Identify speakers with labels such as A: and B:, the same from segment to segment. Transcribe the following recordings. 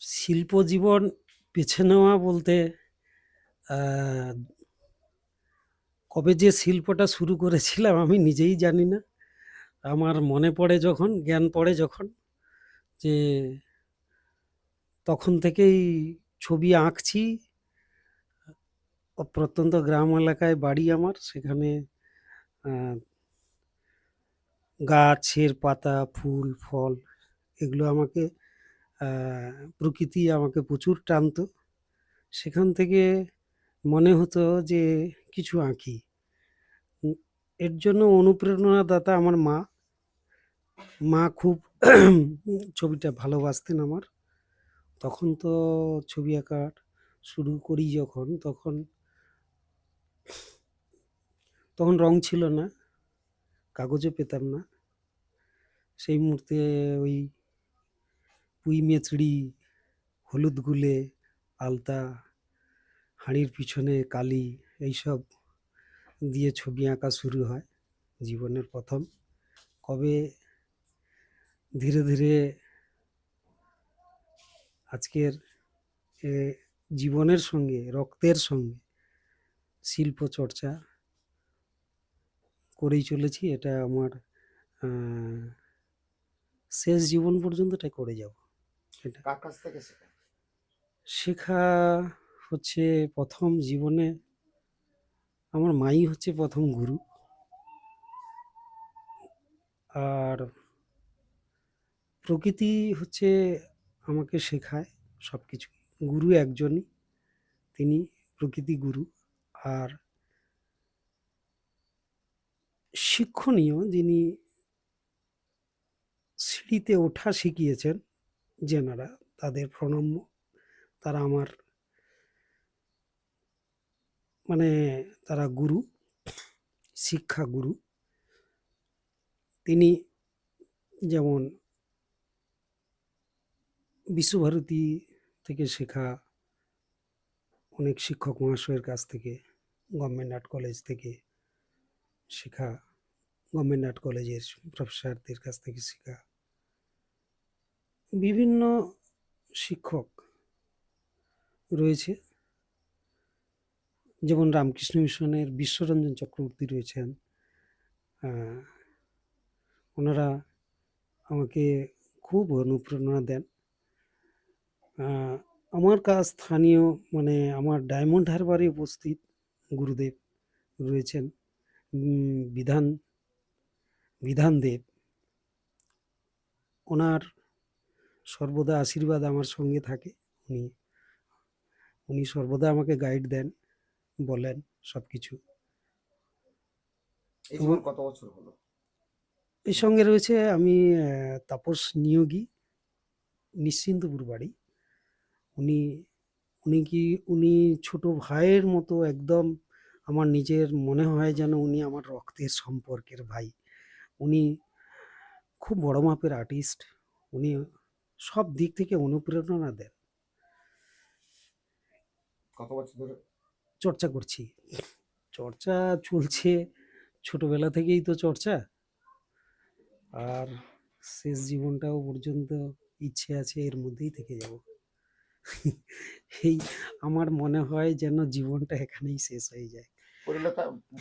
A: শিল্প জীবন বেছে নেওয়া বলতে কবে যে শিল্পটা শুরু করেছিলাম আমি নিজেই জানি না। আমার মনে পড়ে যখন, জ্ঞান পড়ে যখন যে তখন থেকেই ছবি আঁকছি। প্রত্যন্ত গ্রাম এলাকায় বাড়ি আমার। সেখানে গাছের পাতা, ফুল, ফল এগুলো আমাকে প্রকৃতি আমাকে প্রচুর টানতো। সেখান থেকে মনে হতো যে, কিছু আঁকি। এর জন্য অনুপ্রেরণাদাতা আমার মা। মা খুব ছবিটা ভালোবাসতেন আমার। তখন তো ছবি আঁকার শুরু করি যখন, তখন তখন রং ছিল না। কাগজও পেতাম না। সেই মুহূর্তে ওই পুঁই মেচড়ি, হলুদ গুলে, আলতা, হাঁড়ির পিছনে কালি এইসব দিয়ে ছবি আঁকা শুরু হয় জীবনের প্রথম কবে ধীরে, ধীরে আজকের জীবনের সঙ্গে, রক্তের সঙ্গে শিল্প চর্চা করেই চলেছি। এটা আমার শেষ জীবন পর্যন্ত এটা করে যাব। এটা
B: কার কাছ থেকে শেখা?
A: শেখা হচ্ছে প্রথম জীবনে আমার মাই হচ্ছে প্রথম গুরু। আর প্রকৃতি হচ্ছে আমাকে শেখায় সবকিছুই। গুরু একজনই। তিনি প্রকৃতি গুরু। আর শিক্ষণীয় যিনি সিঁড়িতে ওঠা শিখিয়েছেন যেনারা তাদের প্রণম্য। তারা আমার মানে তারা গুরু, শিক্ষা গুরু। তিনি যেমন বিশ্বভারতী থেকে শেখা অনেক শিক্ষক মহাশয়ের কাছ থেকে, গভর্নমেন্ট আর্ট কলেজ থেকে শেখা, গভর্নমেন্ট আর্ট কলেজের প্রফেসরদের কাছ থেকে শেখা। বিভিন্ন শিক্ষক রয়েছে। যেমন রামকৃষ্ণ মিশনের বিশ্বরঞ্জন চক্রবর্তী রয়েছেন। ওনারা আমাকে খুব অনুপ্রেরণা দেন। আমার কাজ স্থানীয় মানে আমার ডায়মন্ড হারবারে উপস্থিত গুরুদেব রয়েছেন। বিধান, বিধানদেব। ওনার সর্বদা আশীর্বাদ আমার সঙ্গে থাকে। উনি উনি সর্বদা আমাকে গাইড দেন, বলেন সবকিছু।
B: এই
A: এবং
B: কত বছর হলো?
A: এর সঙ্গে রয়েছে আমি তাপস নিয়োগী। নিশ্চিন্তপুর বাড়ি। উনি উনি কি উনি ছোট ভাইয়ের মতো একদম আমার নিজের মনে হয় যেন উনি আমার রক্তের সম্পর্কের ভাই। উনি খুব বড় মাপের আর্টিস্ট। উনি সব দিক থেকে অনুপ্রেরণা দেন।
B: কত বছর ধরে?
A: চর্চা করছি। চর্চা চলছে ছোটবেলা থেকেই তো চর্চা। আর শেষ জীবনটাও পর্যন্ত ইচ্ছে আছে এর মধ্যেই থেকে যাব। এই আমার মনে হয় যেন জীবনটা এখানেই শেষ হয়ে যায়।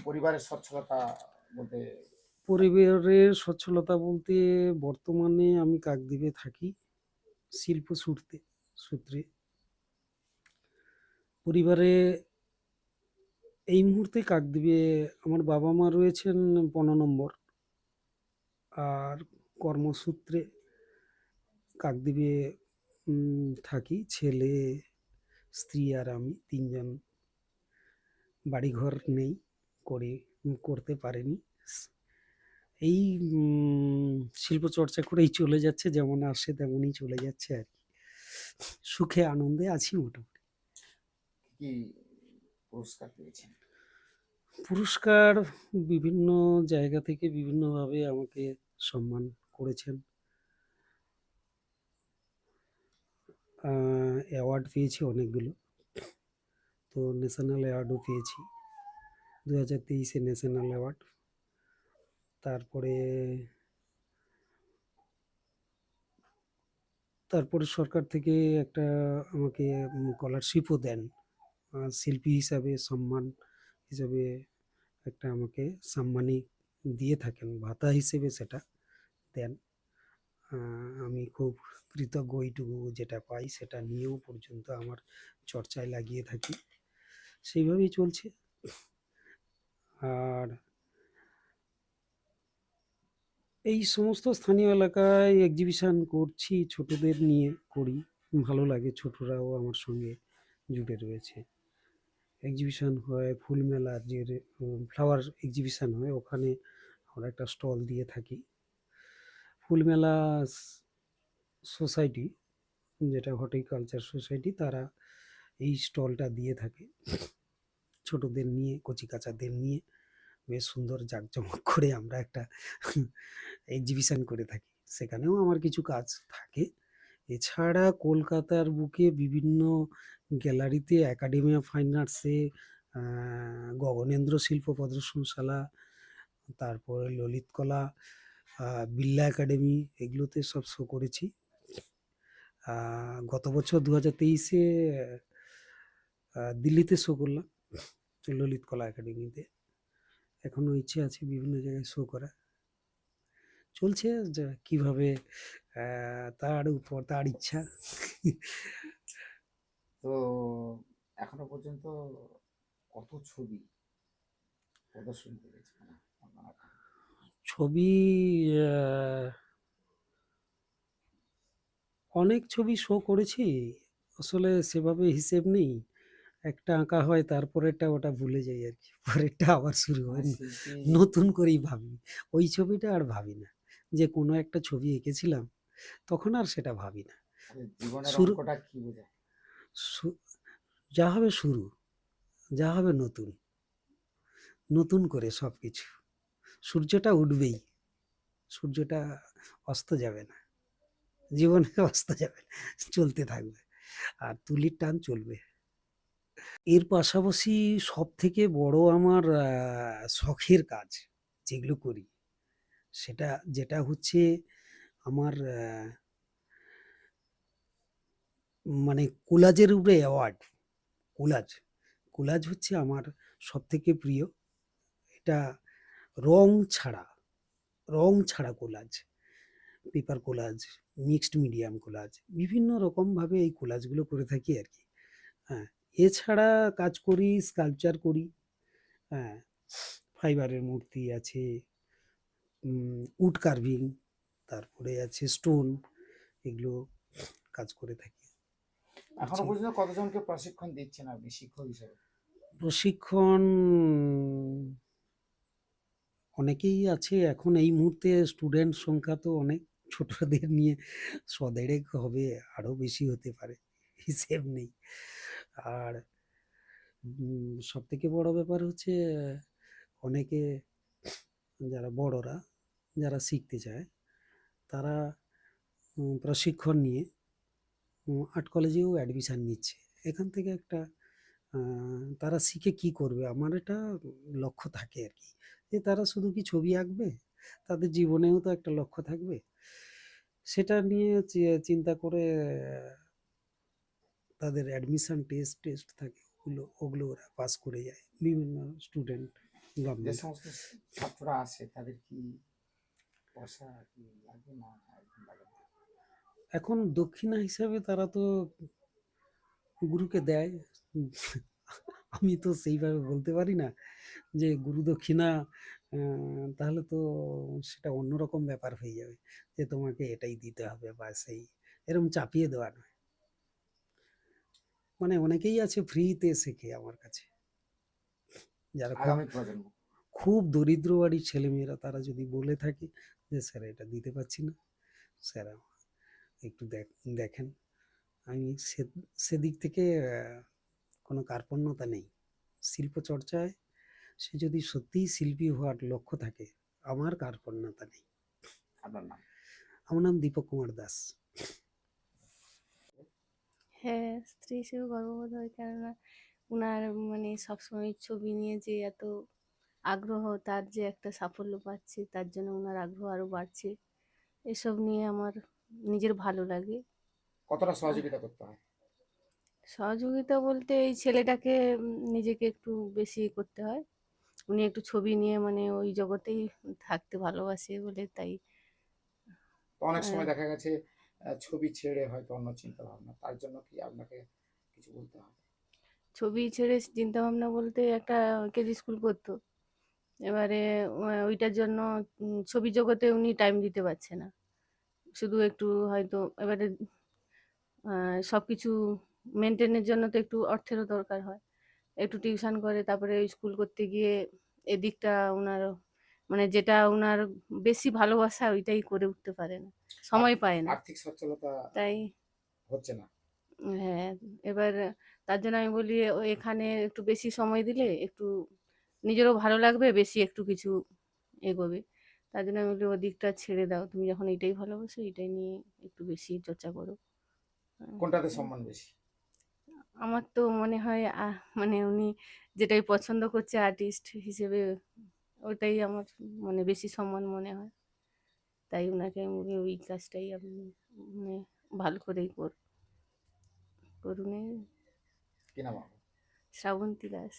B: পরিবারের সচ্ছলতা বলতে
A: পরিবারের সচ্ছলতা বলতে বর্তমানে আমি কাকদ্বীপে থাকি। শিল্প সূত্রে সূত্রে। পরিবারে এই মুহূর্তে কাকদ্বীপে আমার বাবা-মা রয়েছেন ১৫ নম্বর। আর কর্মসূত্রে কাকদ্বীপে থাকি। ছেলে, স্ত্রী আর আমি ৩ জন। বাড়িঘর নেই, করে করতে পারিনি। এই শিল্প চর্চা করেই চলে যাচ্ছে। যেমন আসে তেমনই চলে যাচ্ছে আর কি সুখে আনন্দে আছি মোটামুটি।
B: কি পুরস্কার পেয়েছেন?
A: পুরস্কার বিভিন্ন জায়গা থেকে বিভিন্নভাবে আমাকে সম্মান করেছেন। অ্যাওয়ার্ড পেয়েছি অনেকগুলো। তো ন্যাশনাল অ্যাওয়ার্ডও পেয়েছি। দু হাজার তেইশে ন্যাশনাল অ্যাওয়ার্ড। তারপরে তারপরে সরকার থেকে একটা আমাকে স্কলারশিপও দেন। শিল্পী হিসাবে সম্মান হিসাবে একটা আমাকে সম্মানী দিয়ে থাকেন, ভাতা হিসেবে সেটা দেন। আমি খুব কৃতজ্ঞ এইটুকু যেটা পাই, সেটা নিয়েও পর্যন্ত আমার চর্চায় লাগিয়ে থাকি। সেইভাবেই চলছে। আর এই সমস্ত স্থানীয় এলাকায় এক্সিবিশন করছি, ছোটদের নিয়ে করি। ভালো লাগে ছোটরাও আমার সঙ্গে জুড়ে রয়েছে। এক্সিবিশন হয়, ফুল মেলার যে ফ্লাওয়ার এক্সিবিশন হয়, ওখানে আমরা একটা স্টল দিয়ে থাকি। ফুল মেলা সোসাইটি যেটা হর্টিকালচার সোসাইটি তারা এই স্টলটা দিয়ে থাকে। ছোটদের নিয়ে কচিকাঁচাদের নিয়ে। বেশ সুন্দর জাঁকজমক করে আমরা একটা এক্সিবিশন করে থাকি। সেখানেও আমার কিছু কাজ থাকে। এছাড়া কলকাতার বুকে বিভিন্ন গ্যালারিতে একাডেমি অফ ফাইন আর্টসে গগনেন্দ্র শিল্প প্রদর্শনশালা, তারপরে ললিতকলা বিড়লা একাডেমি এগুলোতে সব শো করেছি। গত বছর দু হাজার তেইশে দিল্লিতে শো করলাম, ললিতকলা একাডেমিতে এখনও ইচ্ছে আছে বিভিন্ন জায়গায় শো করা চলছে কীভাবে তার উপর তার ইচ্ছা।
B: তো এখনও পর্যন্ত কত ছবি প্রদর্শন করেছে মানে
A: ছবি অনেক ছবি শো করেছি। আসলে সেভাবে হিসেব নেই। একটা আঁকা হয় তারপরেরটা ওটা ভুলে যাই আর কি। পরেরটা আবার শুরু হয়।
B: মানে
A: নতুন করেই ভাবি ওই ছবিটা আর ভাবি না যে কোনো একটা ছবি এঁকেছিলাম তখন আর সেটা ভাবি না
B: মানে
A: শুরু- যা হবে শুরু যা হবে নতুন। নতুন করে সব কিছু সূর্যটা উঠবেই। সূর্যটা অস্ত যাবে না। জীবনে অস্ত যাবে না। চলতে থাকবে। আর তুলির টান চলবে। এর পাশাপাশি সব থেকে বড় আমার শখের কাজ যেগুলো করি, সেটা, যেটা হচ্ছে আমার মানে কোলাজের উপরে অ্যাওয়ার্ড কোলাজ। কোলাজ হচ্ছে আমার সব থেকে প্রিয়। এটা রং ছাড়া রং ছাড়া collage paper collage mixed medium collage, বিভিন্ন রকমভাবে এই কোলাজগুলো করে থাকি আর কি। হ্যাঁ এছাড়া কাজ করি স্কাল্পচার করি হ্যাঁ ফাইবারের মূর্তি আছে উড কার্ভিং তারপরে আছে স্টোন এগুলো কাজ করে থাকি। এখনও
B: পর্যন্ত কতজনকে প্রশিক্ষণ দিচ্ছেন আপনি শিক্ষক হিসেবে?
A: প্রশিক্ষণ অনেকেই আছে এখন এই মুহূর্তে স্টুডেন্ট সংখ্যা তো অনেক ছোটদের নিয়ে সদেড়েক হবে আরও বেশি হতে পারে হিসেব নেই। আর সব থেকে বড় ব্যাপার হচ্ছে, অনেকে যারা বড়রা, যারা শিখতে চায়, তারা প্রশিক্ষণ নিয়ে আর্ট কলেজেও অ্যাডমিশান নিচ্ছে। এখান থেকে একটা তারা শিখে কি করবে? আমার এটা লক্ষ্য থাকে আর কি। যে তারা শুধু কি ছবি আঁকবে? তাদের জীবনেও তো একটা লক্ষ্য থাকবে। সেটা নিয়ে চিন্তা করে তাদের অ্যাডমিশন টেস্ট টেস্ট থাকে ওগুলো ওগুলো ওরা পাস করে যায়। বিভিন্ন স্টুডেন্ট
B: যে সমস্ত ছাত্ররা আসে তাদের কি পয়সা লাগে না?
A: এখন দক্ষিণা হিসাবে তারা তো গুরুকে দেয়। আমি তো সেইভাবে বলতে পারি না যে গুরু দক্ষিণা তাহলে তো সেটা অন্যরকম ব্যাপার হয়ে যাবে যে তোমাকে এটাই দিতে হবে বা সেই। এরকম চাপিয়ে দেওয়া নয়। মানে অনেকেই আছে ফ্রিতে শেখে আমার কাছে। যারা খুব দরিদ্র বাড়ির ছেলেমেয়েরা তারা যদি বলে থাকে যে স্যার এটা দিতে পারছি না। স্যার একটু দেখ দেখেন। আমি সে সেদিক থেকে কোনো কার্পণ্যতা নেই। শিল্প চর্চায় সে যদি সত্যিই শিল্পী হওয়ার লক্ষ্য থাকে আমার কার্পণ্যতা নেই।
B: আপনার নাম?
A: আমার নাম দীপক কুমার দাস।
C: হ্যাঁ স্ত্রী হিসেবে গর্ববোধ হয়। কেননা উনার মানে সবসময় ছবি নিয়ে যে এত আগ্রহ তার যে একটা সাফল্য পাচ্ছে তার জন্য ওনার আগ্রহ আরও বাড়ছে এসব নিয়ে আমার নিজের ভালো লাগে।
B: কতটা সহযোগিতা করতে হয়?
C: সহযোগিতা বলতে এই ছেলেটাকে নিজেকে একটু বেশি করতে হয়। উনি একটু ছবি নিয়ে মানে ওই জগতেই থাকতে ভালোবাসে বলে তাই।
B: অনেক সময়
C: হ্যাঁ।
B: দেখা গেছে ছবি ছেড়ে হয়তো অন্য চিন্তা ভাবনা তার জন্য কি আপনাকে কিছু বলতে হবে?
C: ছবি ছেড়ে চিন্তা ভাবনা বলতে একটা কেজি স্কুল করতো। এবারে ওইটার জন্য ছবি জগতে উনি টাইম দিতে পারছে না। শুধু একটু হয়তো এবারে সব কিছু মেনটেনের জন্য তো একটু অর্থেরও দরকার হয়। একটু টিউশন করে, তারপরে স্কুল করতে গিয়ে এদিকটা ওনার মানে যেটা ওনার বেশি ভালোবাসা ওইটাই করে উঠতে পারে না। সময় পায় না।
B: আর্থিক সচ্ছলতা
C: তাই
B: হচ্ছে না।
C: হ্যাঁ এবার তার জন্য আমি বলি এখানে একটু বেশি সময় দিলে একটু নিজেরও ভালো লাগবে বেশি একটু কিছু এগোবে। তার জন্য আমি বলি ওদিকটা ছেড়ে দাও। তুমি যখন এটাই ভালোবাসো এটাই নিয়ে একটু বেশি চর্চা করো।
B: কোনটাতে সম্মান বেশি?
C: আমার তো মনে হয় মানে উনি যেটাই পছন্দ করছে আর্টিস্ট হিসেবে ওটাই আমার মানে বেশি সম্মান মনে হয়। তাই ওনাকে আমি ওই কাজটাই আমি মানে ভালো করেই কর করুন
B: কি নাম
C: শ্রাবন্তী দাস।